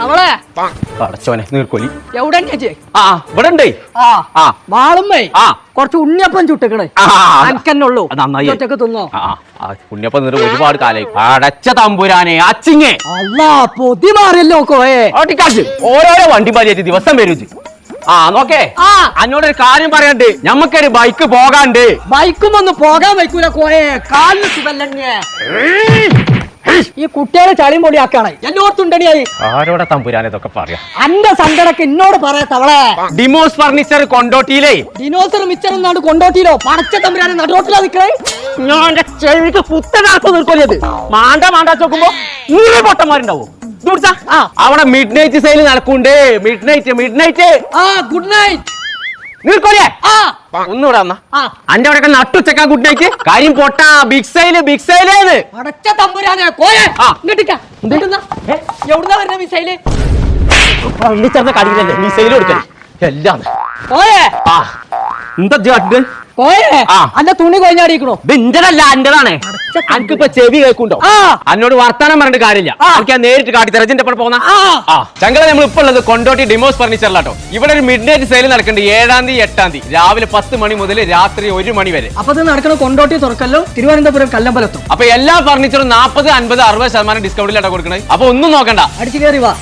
തവളെ പടച്ചോനെ നീർക്കോലി. എവിടെ ആ ഇവിടെ ഉണ്ട് ആ ആ. കുറച്ച് ഉണ്ണിയപ്പം ചുട്ടിക്കണേ. നന്നായി. ഒറ്റയ്ക്ക് തിന്നോ? നിന്നിട്ട് ഒരുപാട് കാലായി. അടച്ച തമ്പുരാനെ അച്ചിങ്ങേ. അല്ല പൊതി മാറിയല്ലോ കോയെ. ഓട്ടിക്കാശ് ഓരോരോ വണ്ടി പാലിയേറ്റ് ദിവസം വരും ആ നോക്കേ. അന്നോട് ഒരു കാര്യം പറയണ്ട് ഞമ്മക്കൊരു ബൈക്ക് പോകാണ്ട് ബൈക്കും ഒന്ന് പോകാൻ വയ്ക്കൂല കോയെ. കാലിന് സുഖല്ലേ ഈ കുട്ടികളെ ചളിയും പൊടിയാക്കാണ് എന്നോർത്തുണ്ടണിയായി ആരോടെ തമ്പുരാൻ ഇതൊക്കെ പറയാ? അന്റെ സങ്കടക്ക് എന്നോട് പറയാ തവളെ. ഡിമോസ് ഫർണിച്ചർ കൊണ്ടോട്ടിയിലേ? ഡിനോസർ മിച്ചർ എന്നാണ് കൊണ്ടോട്ടിയിലോ? പടച്ച തമ്പുരാനെ നടുവോട്ടിലാ നിൽക്കണേ ഞാൻ ചെവിക്ക് പുത്തനാത്ത നിൽക്കൊല്ലത് മാണ്ട മാണ്ടാ നോക്കുമ്പോ നൂറ് പൊട്ടന്മാരുണ്ടാവും. അവിടെ മിഡ് നൈറ്റ് സെയിൽ നടക്കുന്നുണ്ട് മിഡ് നൈറ്റ് മിഡ് നൈറ്റ് ആ ഗുഡ് നൈറ്റ് നീർക്കോലേ ആ. ഒന്നുകൂടെ വന്നാ. ആ. അന്റെ അവിടെ നട്ടുച്ചക്കാ ഗുഡ് നൈറ്റ് കാര്യം പൊട്ടാ ബിഗ് സൈൽ ബിഗ് സൈലേന്ന് പടച്ച തമ്പുരാനെ കോയെ. ഇങ്ങോട്ടിക്ക എവിടുന്നാ വരുന്ന മിസൈൽ ഫർണിച്ചറിന്റെ കടിയിലല്ലേ മിസൈൽ കൊടുക്കൽ. എല്ലാം എന്താ. അന്റെ തുണി കൊഞ്ഞാടിക്കണോ ഇത് ഇന്റതല്ല എന്റേതാണ് എനിക്കിപ്പോ ചെവി കേൾക്കുണ്ടോ. എന്നോട് വർത്താനം പറഞ്ഞിട്ട് കാര്യമില്ല. എനിക്ക് ഞാൻ നേരിട്ട് കാട്ടി തരജിന്റെ ഒപ്പം പോകുന്ന ചങ്കള നമ്മൾ ഇപ്പൊ ഉള്ളത് കൊണ്ടോട്ടി ഡിമോസ് ഫർണിച്ചറിലാട്ടോ ഇവിടെ ഒരു മിഡ് നൈറ്റ് സെയിൽ നടക്കുന്നുണ്ട് ഏഴാം തീയതി എട്ടാം തീയതി. രാവിലെ പത്ത് മണി മുതൽ രാത്രി ഒരു മണി വരെ. അപ്പൊ ഇത് നടക്കണ കൊണ്ടോട്ടി തുറക്കല്ലോ തിരുവനന്തപുരം കല്ലമ്പലത്തും. അപ്പൊ എല്ലാ ഫർണിച്ചറും നാൽപ്പത് അൻപത് അറുപത് ശതമാനം ഡിസ്കൗണ്ടിലാട്ടോ കൊടുക്കണത് അപ്പൊ ഒന്നും നോക്കണ്ട. അടിച്ചു കയറി വാ.